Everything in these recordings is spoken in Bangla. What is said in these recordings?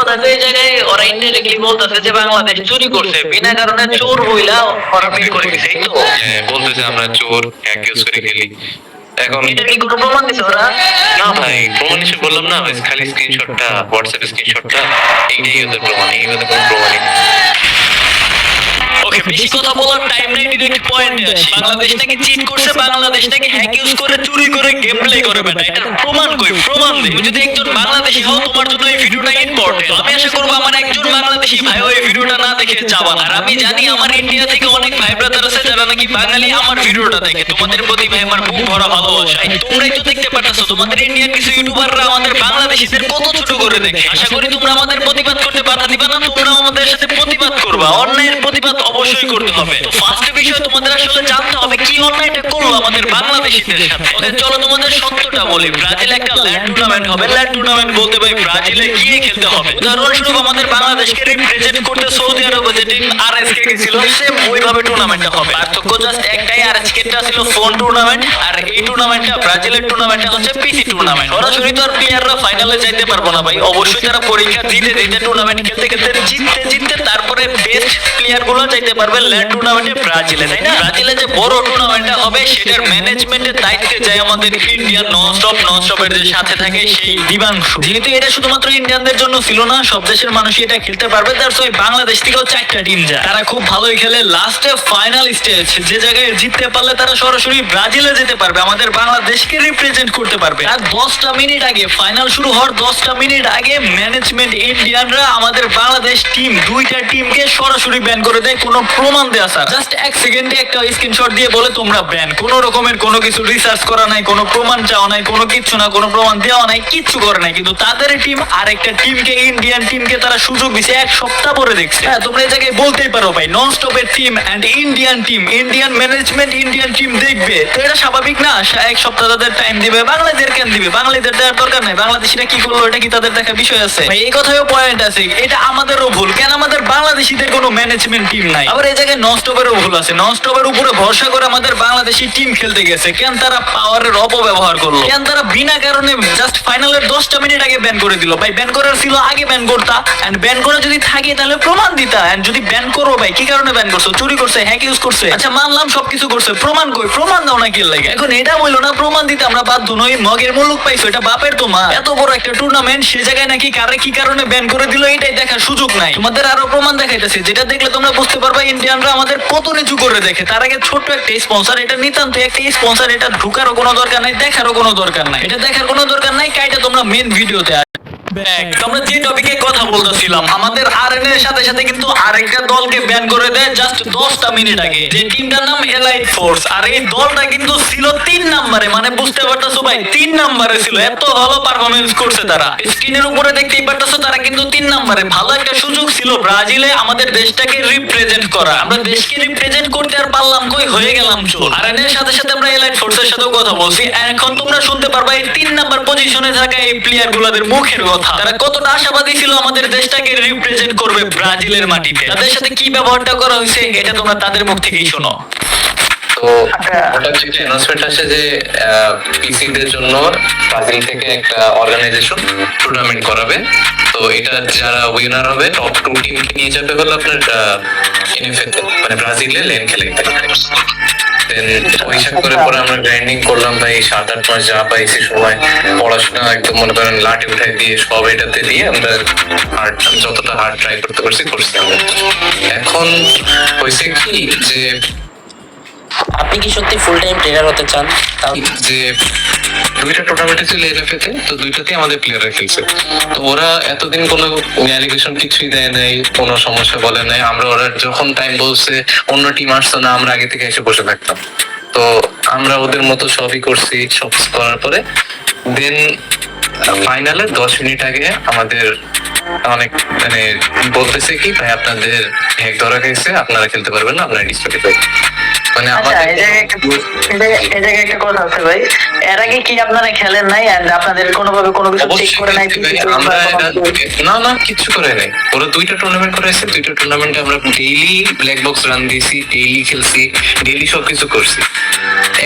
কথা এই জায়গায় ওরা ইনডাইরেক্টলি বলতেছে যে বাংলাদেশ চুরি করছে? বিনা কারণে চোর বইলা ওরা বের করে দিছে এই তো? হ্যাঁ, বলতেছে আমরা চোর হ্যাক করে খেলি। এখন এটা কি কোনো প্রমাণ দিছে ওরা? না ভাই। প্রমাণ হিসেবে বললাম না খালি স্ক্রিনশটটা হোয়াটসঅ্যাপ স্ক্রিনশটটা এইটাই ওদের প্রমাণ এই ওদের কোনো প্রমাণ বেশি কথা বলার টাইম নেই ডিরেক্ট পয়েন্টে বাংলাদেশ নাকি চিট করছে, বাংলাদেশ হ্যাক ইউজ করে, চুরি করে গেম প্লে করে বেটা, এটা প্রমাণ কই, প্রমাণ দে যদি একজন বাংলাদেশী হও, তোমার জন্য এই ভিডিওটা ইম্পর্টেন্ট আমি আশা করব আমার একজন বাংলাদেশী ভাই এই ভিডিওটা না দেখে যাবা আর আমি জানি আমার ইন্ডিয়া থেকে অনেক ভাই ব্রাদার আছে, যারা নাকি বাঙালি আমার ভিডিওটা দেখে। তোমাদের প্রতি ভাই আমার বুক ভরা ভালোবাসা। তোমরাই তো দেখতে পাচ্ছো, তোমাদের ইন্ডিয়ার কিছু ইউটিউবাররা আমাদের বাংলাদেশীদের কত ছোট করে দেখে। আশা করি তোমরা আমাদের প্রতিবাদ করতে বাধা দিবা না, তোমরা আমাদের সাথে প্রতিবাদ করবা। অন্যায়ের প্রতিবাদ অবশ্যই করতে হবে। তো ফার্স্ট বিষয় তোমাদের আসলে জানতে হবে কি অন্যায়টা করল আমাদের বাংলাদেশীদের সাথে। ওদের চলো তোমাদের সত্যটা বলি। ব্রাজিল একটা ল্যান্ড টুর্নামেন্ট হবে। ল্যান্ড টুর্নামেন্ট বলতে ভাই ব্রাজিলে গিয়ে খেলতে হবে। উদাহরণস্বরূপ আমাদের বাংলাদেশকে রিপ্রেজেন্ট করতে সৌদি আরবে যে টিম আরএসকে গেছিল সেম ওইভাবে টুর্নামেন্টটা হবে। পার্থক্য জাস্ট একটাই আরএসকে টা ছিল ফোন টুর্নামেন্ট আর এই টুর্নামেন্টটা ব্রাজিলের টুর্নামেন্টটা হচ্ছে পিসি টুর্নামেন্ট সরাসরি তো আর প্লেয়াররা ফাইনালে যাইতে পারব না ভাই। অবশ্যই তারা পরীক্ষা দিতে দিতে টুর্নামেন্ট খেলতে খেলতে জিততে জিততে তারপরে বেস্ট প্লেয়ারগুলো যাইতে পারবে ল্যান্ড টুর্নামেন্টে ব্রাজিলে, তাই না? ব্রাজিলে যে বড় টুর্নামেন্টটা হবে, সেটার ম্যানেজমেন্টের দায়িত্বে যায় আমাদের ইন্ডিয়ান নন স্টপ নন যে সাথে থাকে সেই দিবাংশু যেহেতু এটা শুধুমাত্র ইন্ডিয়ানদের জন্য ছিল না, সব দেশের মানুষই এটা খেলতে পারবে। তার ওই বাংলাদেশ থেকেও চারটা টিম যায়। তারা খুব ভালোই খেলে। লাস্টে ফাইনাল স্টেজ যে জায়গায় জিততে পারলে তারা সরাসরি ব্রাজিলে যেতে পারবে। আমাদের বাংলাদেশকে রিপ্রেজেন্ট করতে পারবে। আর দশটা মিনিট আগে ফাইনাল শুরু হওয়ার দশটা মিনিট আগে ম্যানেজমেন্ট ইন্ডিয়ানরা আমাদের বাংলাদেশ টিম দুইটা টিমকে সরাসরি ব্যান করে দেয়। কোনো প্রমাণ দেওয়া স্যার। জাস্ট এক সেকেন্ডে একটা স্ক্রিনশট দিয়ে বলে, তোমরা ব্যান। কোনো রকমের কোনো কিছু রিসার্চ করা নাই, কোনো প্রমাণ চাওয়া নাই, কোনো কিচ্ছু না, কোনো প্রমাণ দেওয়া নাই, কিচ্ছু করে নাই। কিন্তু তাদের টিম আর একটা টিমকে ইন্ডিয়ান টিমকে তারা সুযোগ দিছে, এক সপ্তাহ পরে দেখছে। হ্যাঁ তোমরা এই জায়গায় বলতেই পারো ভাই নন স্টপের team and Indian team Indian management Indian team দেখবে। তো এটা স্বাভাবিক না? এক সপ্তাহ তাদের টাইম দিবে, বাংলাদেশের কেন দিবে? বাংলাদেশের দেওয়ার দরকার নাই। বাংলাদেশিরা কি করল, এটা কি তাদের দেখা বিষয় আছে? ভাই, এই কথাও পয়েন্ট আছে। এটা আমাদেরও ভুল। কেন আমাদের বাংলাদেশিদের কোনো ম্যানেজমেন্ট টিম নাই? আবার এই জায়গায় নন স্টপেরও ভুল আছে। নন স্টপের উপরে ভরসা করে আমাদের বাংলাদেশি টিম খেলতে গেছে। কেন তারা পাওয়ারের অপব্যবহার করল? কেন তারা বিনা কারণে জাস্ট ফাইনালের দশটা মিনিট আগে ব্যান করে দিল? ভাই ব্যান করার ছিল আগে ব্যান করতা। এন্ড ব্যান করে যদি থাকে তাহলে প্রমাণ দিতা। এন্ড যদি ব্যান করো ভাই, কি কারণে ব্যান করছ? চুরি করছে হ্যাক ইউজ করছে? আচ্ছা মানলাম সবকিছু করছে। প্রমাণ কই? প্রমাণ দাও না কি লাগে? এখন এটা বলল না, প্রমাণ দিতে আমরা বাধ্য নই। মগের মুলুক পাইছো, এটা বাপের তোমার এত বড় একটা টুর্নামেন্ট সে জায়গায় নাকি কারে কি কারণে ব্যান করে দিল, এটাই দেখার সুযোগ নাই। তোমাদের আরও প্রমাণ দেখাইতেছে। যেটা দেখলে তোমরা বুঝতে পারবা ইন্ডিয়ানরা আমাদের কত নিচু করে দেখে? তার আগে ছোট্ট একটা স্পন্সর এটা নিতান্ত একটা স্পন্সর এটা ঢুকারও কোনো দরকার নাই, দেখারও কোনো দরকার নাই। এটা দেখার কোনো দরকার নাই, কাইটা তোমরা মেন ভিডিওতে আমরা যে টপিকে কথা বলতেছিলাম আমাদের আরএন এর সাথে সাথে কিন্তু আরেকটা দলকে ব্যান করে দেয় জাস্ট 10টা মিনিট আগে। যে টিমটার নাম এলাইট ফোর্স আর এই দলটা কিন্তু ছিল তিন নম্বরে মানে বুঝতে পারতেছো ভাই তিন নম্বরে ছিল। এত ভালো পারফরমেন্স করছে তারা। স্ক্রিনের উপরে দেখতেই পারতেছো তারা কিন্তু তিন নম্বরে। ভালো একটা সুযোগ ছিল ব্রাজিলে আমাদের দেশটাকে রিপ্রেজেন্ট করা। আমরা দেশকে রিপ্রেজেন্ট করতে আর পারলাম কই? হয়ে গেলাম চোর। আর এর সাথে সাথে আমরা এলাইট ফোর্সের সাথেও কথা বলছি। এখন তোমরা শুনতে পারবা এই তিন নাম্বার পজিশনে থাকা এই প্লেয়ার গুলাদের মুখের কথা। তারা কতটা আশাবাদী ছিল আমাদের দেশটাকে রিপ্রেজেন্ট করবে ব্রাজিলের মাটিতে। তাদের সাথে কি ব্যবহারটা করা হয়েছে এটা তোমরা তাদের মুখ থেকেই শোনো। তো ওটা একটা অ্যানাউন্সমেন্ট আছে যে পিসিদের জন্য ব্রাজিল থেকে একটা অর্গানাইজেশন টুর্নামেন্ট করাবে। তো এটা যারা উইনার হবে টপ টু টিমকে নিয়ে যাবে হলো আপনার এনএফএ তে মানে ব্রাজিলে লেন খেলে Then ওই হিসাব করে পরে আমরা গ্রাইন্ডিং করলাম ভাই সাত আট মাস যা পাইছি সময় পড়াশোনা একদম মনে করেন লাঠি উঠাই দিয়ে সব এটাতে দিয়ে আমরা হার্ড যতটা হার্ড ট্রাই করতে পারছি করছি আমরা। এখন হয়েছে কি যে আপনি কি সত্যি ফুল টাইম ট্রেনার হতে চান? যে দুইটা টুর্নামেন্টে ছিল এনএফএ তে দুইটাতেই আমাদের প্লেয়াররা খেলছে। তো ওরা এতদিন কোনো অ্যালিগেশন কিছুই দেয় নাই, কোনো সমস্যা বলে নাই। আমরা ওরা যখন টাইম বলছে, অন্য টিম আসতো না, আমরা আগে থেকে এসে বসে থাকতাম। তো আমরা ওদের মতো সবই করছি, সব করার পরে দেন ফাইনালে দশ মিনিট আগে আমাদের অনেক মানে বলতেছে কি, ভাই, আপনাদের হ্যাক ধরা গেছে আপনারা খেলতে পারবেন না আপনারা ডিসপ্লে মানে আচ্ছা আমাদের একটা কথা আছে ভাই। এর আগে কি আপনারা খেলেন নাই? And আপনাদের কোনোভাবে কোনো কিছু চেক করে নাই আমরা না না কিছু করে নাই। ওরা দুইটা টুর্নামেন্ট করেছে দুইটা টুর্নামেন্টে আমরা ডেইলি ব্ল্যাক বক্স রান দিয়েছি ডেইলি খেলছি ডেইলি সবকিছু করছি।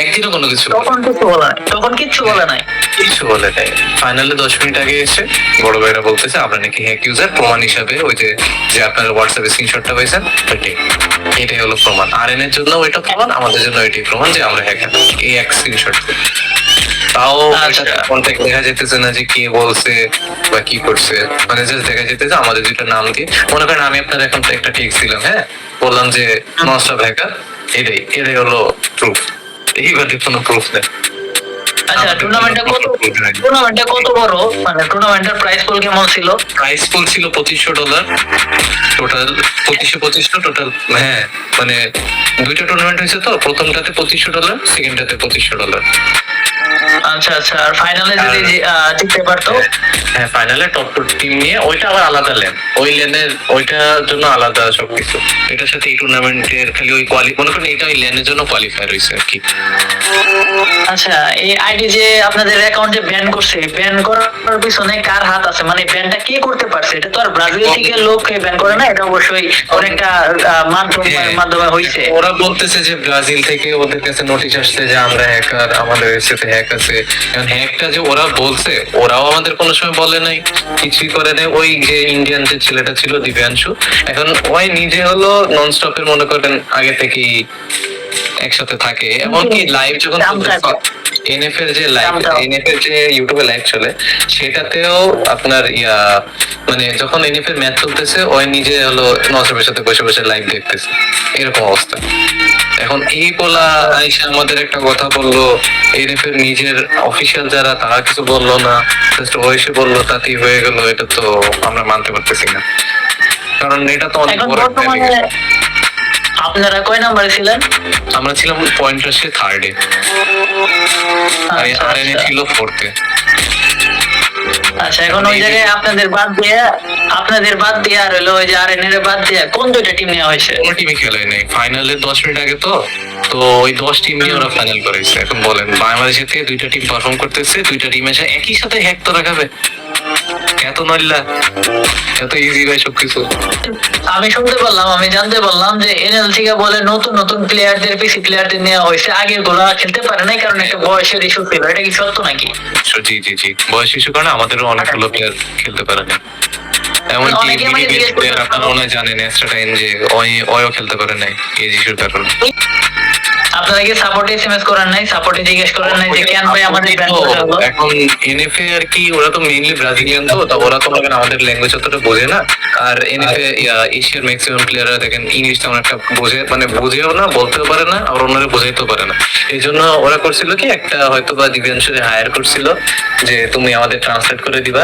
একদিনও কোনো কিছু করিনি। তখন কিছু বলে নাই। তখন কিচ্ছু বলে নাই? কিছু বলে নাই। ফাইনালে দশ মিনিট আগে এসে বড় ভাইরা বলতেছে আপনার নাকি হ্যাক ইউজার প্রমাণ হিসাবে ওই যে যে আপনার হোয়াটসঅ্যাপে স্ক্রিনশটটা পাইছেন এটাই হলো প্রমাণ। আর এন এর জন্য ওইটা প্রমাণ আমাদের জন্য এটি প্রমাণ যে আমরা হ্যাকার এই এক স্ক্রিনশট তাও আচ্ছা। কন্ট্যাক্ট দেখা যেতেছে না যে কে বলছে বা কি করছে। মানে জাস্ট দেখা যেতেছে আমাদের নাম দিয়ে। মনে করেন আমি আপনার এখন একটা টেক্সট দিলাম হ্যাঁ? বললাম যে নস্টপ হ্যাকার এটাই। এটাই হলো প্রুফ এইবারে কোনো প্রুফ নেই। আচ্ছা টুর্নামেন্টটা কত টুর্নামেন্টটা কত বড়? মানে টুর্নামেন্টের প্রাইস পুল কেমন ছিল? প্রাইস পুল ছিল পঁচিশশো ডলার টোটাল পঁচিশশো পঁচিশশো টোটাল হ্যাঁ মানে দুইটা টুর্নামেন্ট হয়েছে তো? প্রথমটাতে পঁচিশশো ডলার সেকেন্ডটাতে পঁচিশশো ডলার আচ্ছা আচ্ছা আর ফাইনালে যদি জিততে পারতো হ্যাঁ ফাইনালে টপ টু টিম নিয়ে ওইটা আবার আলাদা লেন ওই লেনের ওইটার জন্য আলাদা সবকিছু। এটার সাথে এই টুর্নামেন্টের খালি ওই কোয়ালি মনে করেন এটা ওই লেনের জন্য কোয়ালিফায়ার হয়েছে আর কি। আচ্ছা এই আইডি যে আপনাদের অ্যাকাউন্টে ব্যান করছে ব্যান করার পিছনে কার হাত আছে? মানে ব্যানটা কে করতে পারছে? এটা তো আর ব্রাজিল থেকে লোক ব্যান করে না এটা অবশ্যই অনেকটা আহ, মাধ্যমের হ্যাঁ। মাধ্যমে হয়েছে ওরা বলতেছে যে ব্রাজিল থেকে ওদের কাছে নোটিশ আসছে যে আমরা হ্যাকার আমাদের সাথে হ্যাক আছে এখন হ্যাকটা যে ওরা বলছে ওরাও আমাদের কোনো সময় বলে নাই। কিছুই করে নাই। ওই যে ইন্ডিয়ান যে ছেলেটা ছিল দিব্যাংশু। এখন ওই নিজে হলো নন স্টপের মনে করেন আগে থেকেই একসাথে থাকে। এমনকি লাইভ যখন? এনএফ এর যে লাইভ দামটা? এনএফ এর যে ইউটিউবে লাইভ চলে সেটাতেও আপনার ইয়া মানে যখন এনএফ এর ম্যাচ চলতেছে ওই নিজে হলো সাথে বসে বসে লাইভ দেখতেছে এরকম অবস্থা এখন এই বলা আইসা আমাদের একটা কথা বলল এনএফ এর নিজের অফিসিয়াল যারা তারা কিছু বলল না জাস্ট ও এসে বলল তাতেই হয়ে গেল এটা তো আমরা মানতে পারতেছি না কারণ এটা তো অনেক বড়। আপনারা কয় নাম্বারে ছিলেন? আমরা ছিলাম পয়েন্ট রাশে থার্ডে আর আচ্ছা, আর এনে আচ্ছা। ছিল ফোর্থে আচ্ছা এখন ওই জায়গায় আপনাদের বাদ দিয়ে আপনাদের বাদ দিয়ে আর হলো ওই যে আর বাদ দিয়ে কোন দুইটা টিম নেওয়া হয়েছে? কোনো টিমই খেলাই নাই। ফাইনালে দশ মিনিট আগে তো। তো ওই দশ টিম নিয়ে ওরা ফাইনাল করেছে। এখন বলেন বাংলাদেশের থেকে দুইটা টিম পারফর্ম করতেছে দুইটা টিম এসে একই সাথে হ্যাক তো রাখাবে এত নল্লা এত ইজি ভাই সবকিছু। আমি শুনতে পারলাম আমি জানতে পারলাম যে এনএল থেকে বলে নতুন নতুন প্লেয়ারদের পিসি প্লেয়ারদের নেওয়া হয়েছে। আগেরগুলা খেলতে পারে নাই কারণ একটা বয়সের ইস্যু ছিল। এটা কি সত্য নাকি? জি জি জি। বয়স শিশু কারণে আমাদেরও অনেকগুলো প্লেয়ার খেলতে পারে না এমনকি মিনি করছে- প্লেয়ার আপনারা জানেন এক্সট্রা টাইম যে ওই ওয়ও খেলতে পারে নাই এই ইস্যুর কারণে। আপনারা কি সাপোর্টে এসএমএস করেন নাই? সাপোর্টে জিজ্ঞেস করেন নাই যে কেন ভাই আমাদের তো এখন এনএফএ আর কি ওরা তো মেইনলি ব্রাজিলিয়ান তো তা ওরা তো মনে আমাদের ল্যাঙ্গুয়েজ অতটা বোঝে না। আর এনএফএ এশিয়ার ম্যাক্সিমাম প্লেয়াররা দেখেন ইংলিশ তেমন একটা বোঝে মানে বুঝেও না বলতেও পারে না আর অন্যরা বোঝাইতেও পারে না। এই জন্য ওরা করছিল কি একটা হয়তো বা দিব্যাংশুরে হায়ার করছিল যে তুমি আমাদের ট্রান্সলেট করে দিবা।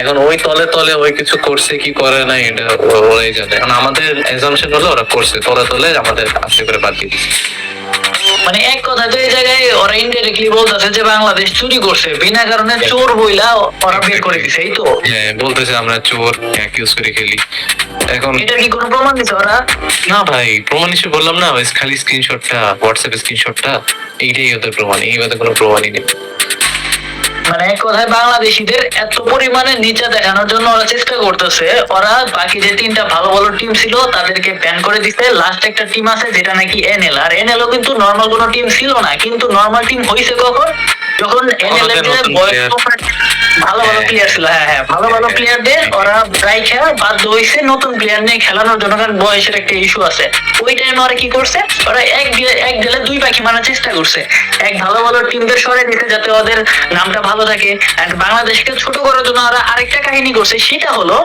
এখন ওই তলে তলে ওই কিছু করছে কি করে না এটা ওরাই জানে। এখন আমাদের এক্সামশন হলো ওরা করছে তলে তলে আমাদের আস্তে করে বাদ দিয়ে দিচ্ছে। মানে এক কথা তো এই জায়গায় ওরা ইনডাইরেক্টলি বলতেছে যে বাংলাদেশ চুরি করছে। বিনা কারণে চোর বইলা ওরা বের করে দিছে এই তো। হ্যাঁ বলতেছে আমরা চোর অ্যাকিউজ করে খেলি। এখন এটা কি কোনো প্রমাণ দিছে ওরা? না ভাই প্রমাণ হিসেবে বললাম না খালি স্ক্রিনশটটা হোয়াটসঅ্যাপ স্ক্রিনশটটা এইটাই ওদের প্রমাণ এই বাদে কোনো প্রমাণই নেই। মানে এক কথায় বাংলাদেশিদের এত পরিমাণে নিচে দেখানোর জন্য ওরা চেষ্টা করতেছে। ওরা বাকি যে তিনটা ভালো ভালো টিম ছিল তাদেরকে ব্যান করে দিতে লাস্ট একটা টিম আছে যেটা নাকি এনএল আর এনএলও কিন্তু নর্মাল কোনো টিম ছিল না কিন্তু নর্মাল টিম হয়েছে কখন? যখন এনএল এর বয়স। ভালো ভালো। প্লেয়ার ছিল হ্যাঁ হ্যাঁ ভালো ভালো। প্লেয়ারদের ওরা প্রায় খেলা বাধ্য হয়েছে নতুন প্লেয়ার নিয়ে খেলানোর জন্য, কারণ বয়সের একটা ইস্যু আছে। ওই টাইমে ওরা কি করছে? ওরা এক এক দিলে দুই পাখি মারার চেষ্টা করছে। এক ভালো ভালো টিমদের সরে দিতে যাতে ওদের নামটা ভালো থাকে। এন্ড বাংলাদেশকে ছোট করার জন্য ওরা আরেকটা কাহিনী করছে, সেটা হলো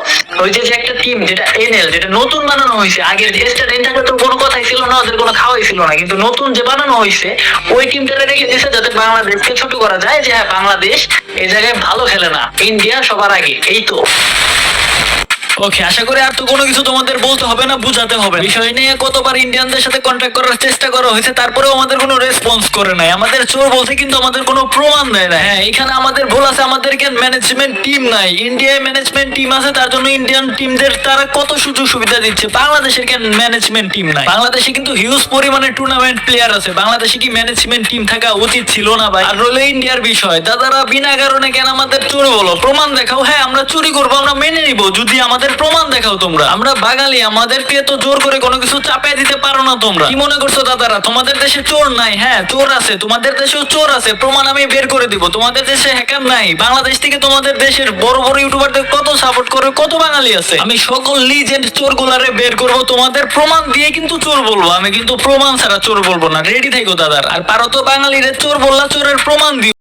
ওই যে একটা টিম যেটা এনএল যেটা নতুন বানানো হয়েছে। আগের এনটাকে তো কোনো কথাই ছিল না, ওদের কোনো খাওয়াই ছিল না। কিন্তু নতুন যে বানানো হয়েছে, ওই টিমটারে রেখে দিয়েছে যাতে বাংলাদেশকে ছোট করা যায় যে হ্যাঁ বাংলাদেশ এই জায়গায় ভালো খেলে না। ইন্ডিয়া সবার আগে এই তো। ওকে, আশা করি আর তো কোনো কিছু তোমাদের বলতে হবে না, বুঝাতে হবে বিষয় নিয়ে কতবার ইন্ডিয়ানদের সাথে কন্ট্যাক্ট করার চেষ্টা করা হয়েছে, তারপরেও আমাদের কোনো রেসপন্স করে নাই। আমাদের চোর বলতে কিন্তু আমাদের কোনো প্রমাণ দেয় না হ্যাঁ এখানে আমাদের ভুল আছে আমাদের কেন ম্যানেজমেন্ট টিম নাই। ইন্ডিয়ায় ম্যানেজমেন্ট টিম আছে, তার জন্য ইন্ডিয়ান টিমদের তারা কত সুযোগ সুবিধা দিচ্ছে? বাংলাদেশের কেন ম্যানেজমেন্ট টিম নাই? বাংলাদেশে কিন্তু হিউজ পরিমাণে টুর্নামেন্ট প্লেয়ার আছে। বাংলাদেশে কি ম্যানেজমেন্ট টিম থাকা উচিত ছিল না ভাই? আর রইল ইন্ডিয়ার বিষয় দাদারা বিনা কারণে কেন আমাদের চোর বলো? প্রমাণ দেখাও হ্যাঁ আমরা চুরি করব, আমরা মেনে নিব। যদি আমাদের প্রমাণ দেখাও তোমরা। আমরা বাঙালি, আমাদেরকে তো জোর করে কোনো কিছু চাপাই দিতে পারো না তোমরা। কি মনে করছ দাদারা? তোমাদের দেশে চোর নাই? হ্যাঁ চোর আছে। তোমাদের দেশেও চোর আছে। প্রমাণ আমি বের করে দিব। তোমাদের দেশে হ্যাকার নাই। বাংলাদেশ থেকে তোমাদের দেশের বড় বড় ইউটিউবারদের কত সাপোর্ট করে, কত বাঙালি আছে। আমি সকল লিজেন্ড চোর গুলারে বের করব। তোমাদের প্রমাণ দিয়ে কিন্তু চোর বলব। আমি কিন্তু প্রমাণ ছাড়া চোর বলব না। রেডি থাকো, দাদার। আর পারো তো বাঙালিরে চোর বললা চোরের প্রমাণ দিও।